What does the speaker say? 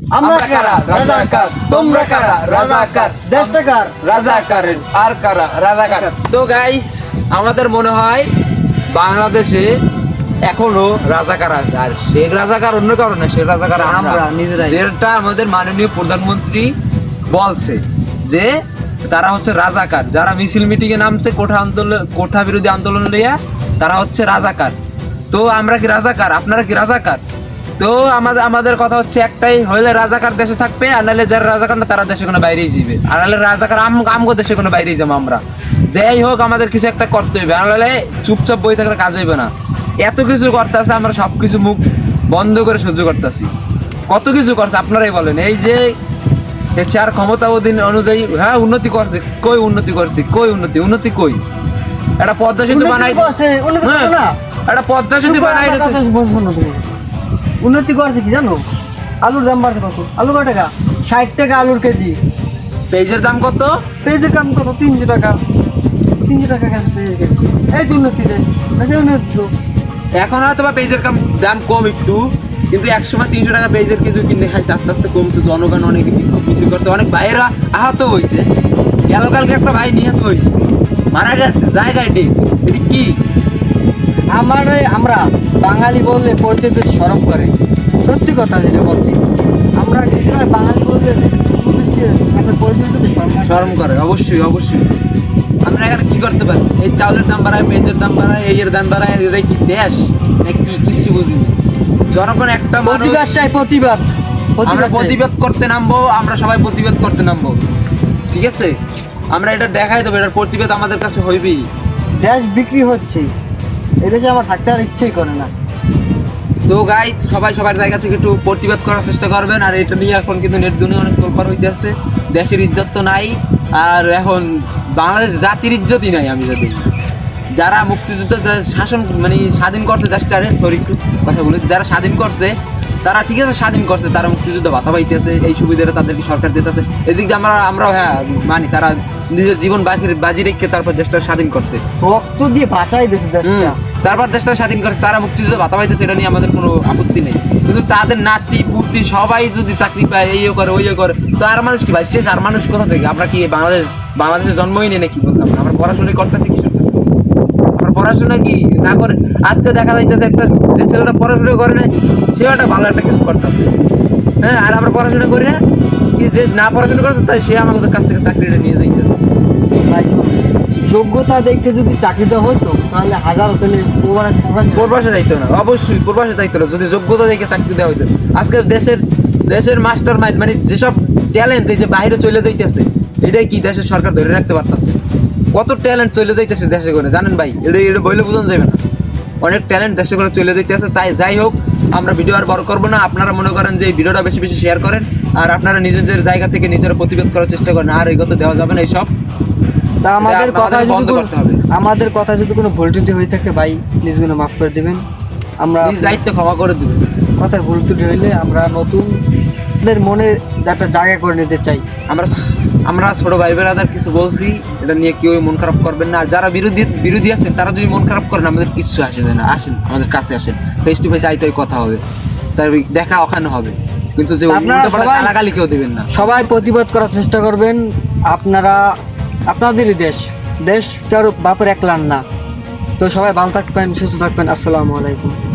আমরা কারা? রাজাকার। তোমরা কারা? রাজাকার দেশটা কার? রাজাকার। আর কারা? রাজাকার। তো গাইস আমাদের মনে হয় বাংলাদেশে এখনও রাজাকার আছে। আর শেখ রাজাকার অন্য কারণে শেখ রাজাকার আমরা নিজেরাই। যেটা আমাদের মাননীয় প্রধানমন্ত্রী বলছে যে তারা হচ্ছে রাজাকার। যারা মিছিল মিটিং এ নামছে কোঠা আন্দোলন কোঠা বিরোধী আন্দোলন লইয়া তারা হচ্ছে রাজাকার। তো আমরা কি রাজাকার? আপনারা কি রাজাকার? তো আমাদের আমাদের কথা হচ্ছে একটাই হইলে রাজাকার দেশে থাকবে আর নাহলে যারা রাজাকার না তারা দেশে কোনো বাইরেই যাবে আর নাহলে রাজাকার আম আমগো দেশে কোনো বাইরেই যাব আমরা। যাই হোক আমাদের কিছু একটা করতে হইবে। আর নাহলে চুপচাপ বই থাকলে কাজ হইবে না। এত কিছু করতে আছে আমরা সব কিছু মুখ বন্ধ করে সহ্য করতেছি। কত কিছু করছে আপনারাই বলেন। এই যে চার ক্ষমতা অধীন অনুযায়ী হ্যাঁ উন্নতি করছে। কই উন্নতি করছে? কই উন্নতি? উন্নতি কই? একটা পদ্মা সেতু বানাই হ্যাঁ, একটা পদ্মা সেতু বানাই উন্নতি করছে কি জানো? আলুর দাম বাড়ছে কত? আলু কত টাকা? ষাট টাকা আলুর কেজি। পেঁয়াজের দাম কত? পেঁয়াজের দাম কত? তিনশো টাকা। তিনশো টাকা গেছে পেঁয়াজের কেজি। এই তো উন্নতি রে। উন্নতি তো। এখন হয়তো বা পেঁয়াজের কাম দাম কম একটু কিন্তু একসময় তিনশো টাকা পেঁয়াজের কিছু কিনে খাইছে আস্তে আস্তে কমছে জনগণ অনেক বিক্ষোভ মিছিল করছে অনেক ভাইয়েরা আহত হয়েছে গেল কালকে একটা ভাই নিহত হয়েছে মারা গেছে জায়গায় ডেট। এটি কি? আমার আমরা বাঙালি বললে পরিচিত সরব করে। সত্যি কথা যেটা বলতে আমরা বাঙালি বললে একটা পরিচিত করে। অবশ্যই অবশ্যই। আমরা এখানে কি করতে পারি? এই চাউলের দাম বাড়ায় পেঁয়াজের দাম বাড়ায় এই এর দাম বাড়ায় এটাই কি দেশ? না কি কিছু বুঝি না। জনগণ একটা প্রতিবাদ চাই প্রতিবাদ। আমরা প্রতিবাদ করতে নামবো আমরা সবাই প্রতিবাদ করতে নামবো। ঠিক আছে? আমরা এটা দেখাই দেবো এটার প্রতিবাদ আমাদের কাছে হইবেই। দেশ বিক্রি হচ্ছে। এদেশে আমার থাকতে আর ইচ্ছেই করে না। তো গাই সবাই সবার জায়গা থেকে একটু প্রতিবাদ করার চেষ্টা করবেন আর এটা নিয়ে এখন কিন্তু নেট দুনিয়া অনেক তোলপার হইতে আছে। দেশের ইজ্জত তো নাই আর এখন বাংলাদেশ জাতির ইজ্জতই নাই আমি যদি যারা মুক্তিযুদ্ধ শাসন মানে স্বাধীন করছে দেশটারে সরি একটু কথা বলেছি যারা স্বাধীন করছে তারা ঠিক আছে স্বাধীন করছে তারা মুক্তিযুদ্ধ ভাতা পাইতেছে এই সুবিধাটা তাদেরকে সরকার দিতেছে। এদিক দিয়ে আমরা আমরাও হ্যাঁ মানি তারা নিজের জীবন বাজি বাজি রেখে তারপর দেশটা স্বাধীন করছে। রক্ত দিয়ে ভাষাই দেশে দেশটা। তারপর দেশটা স্বাধীন করছে, তারা মুক্তিযুদ্ধ ভাতা পাইতেছে, এটা নিয়ে আমাদের কোনো আপত্তি নেই। কিন্তু তাদের নাতি, পুতি সবাই যদি চাকরি পায় এই করে ওই করে, তো আর মানুষ কি ভাই? সে আর মানুষ কোথা থেকে? আমরা কি বাংলাদেশ, বাংলাদেশে জন্মই নেই নাকি বলতাম আমরা পড়াশোনা করতেছি জন্য? আমরা পড়াশোনা কি না করে? আজকে দেখা যাইতেছে একটা যে ছেলেটা পড়াশোনা করে না সেও একটা ভালো একটা কিছু করতেছে। হ্যাঁ আর আমরা পড়াশোনা করি না? কি যে না পড়াশোনা করছে, তাই সে আমাদের কাছ থেকে চাকরিটা নিয়ে যাইতেছে। ভাই যোগ্যতা দেখে যদি চাকরি দেওয়া হতো, তাহলে হাজার ছেলে প্রবাসে যাইতো না, অবশ্যই প্রবাসে যাইতো না, যদি যোগ্যতা দেখে চাকরি দেওয়া হইতো। আজকে দেশের দেশের মাস্টার মাইন্ড মানে যেসব ট্যালেন্ট এই যে বাইরে চলে যাইতেছে, এটাই কি দেশের সরকার ধরে রাখতে পারতেছে? কত ট্যালেন্ট চলে যাইতেছে দেশে করে জানেন ভাই? এটা এটা বইলে বোঝানো যাবে না। অনেক ট্যালেন্ট দেশে করে চলে যাইতেছে, তাই যাই হোক, আমরা ভিডিও আর বড় করব না। আপনারা মনে করেন যে ভিডিওটা বেশি বেশি শেয়ার করেন, আর আপনারা নিজেদের জায়গা থেকে নিজেরা প্রতিবাদ করার চেষ্টা করেন, আর এগোতে দেওয়া যাবে না এইসব। তা আমাদের কথা যদি আমাদের কথা যদি কোনো ভুল ত্রুটি হয়ে থাকে ভাই প্লিজগুলো মাফ করে দিবেন। আমরা নিজ দায়িত্ব ক্ষমা করে দিবেন। কথার ভুল ত্রুটি হইলে আমরা নতুনদের মনে যাতে জায়গা করে নিতে চাই। আমরা আমরা ছোট ভাই বেড়াদার কিছু বলছি এটা নিয়ে কেউ মন খারাপ করবেন না। আর যারা বিরোধী বিরোধী আছেন তারা যদি মন খারাপ করেন আমাদের কিছু আসে না আসেন আমাদের কাছে আসেন। ফেস টু ফেস আইটাই কথা হবে। তার দেখা ওখানে হবে। কিন্তু যে আপনারা সবাই- কেউ দেবেন না। সবাই প্রতিবাদ করার চেষ্টা করবেন। আপনারা আপনাদেরই দেশ। দেশ, কারও বাপের একলান না। তো সবাই ভালো থাকবেন, সুস্থ থাকবেন। আসসালামু আলাইকুম।